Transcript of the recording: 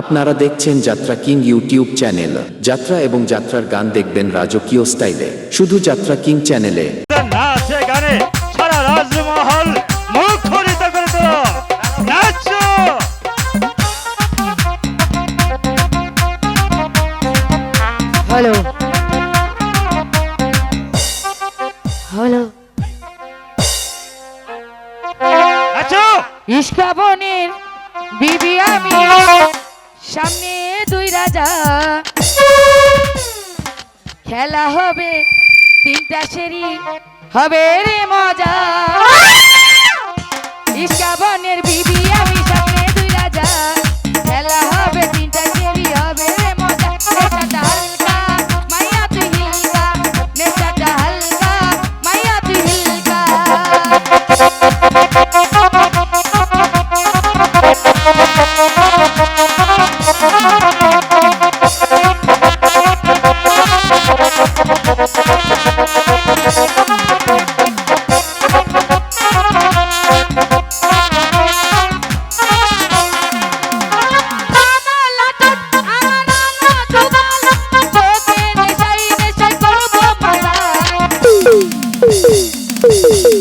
আপনারা দেখছেন যাত্রা কিং ইউটিউব চ্যানেল। যাত্রা এবং যাত্রার গান দেখবেন রাজকীয় স্টাইলে। শুধু যাত্রা কিং চ্যানেলে। নাচে হ্যালো। বিবি আমি। সামনে দুই রাজা। খেলা হবে তিনটা সেরি হবে রে মজা।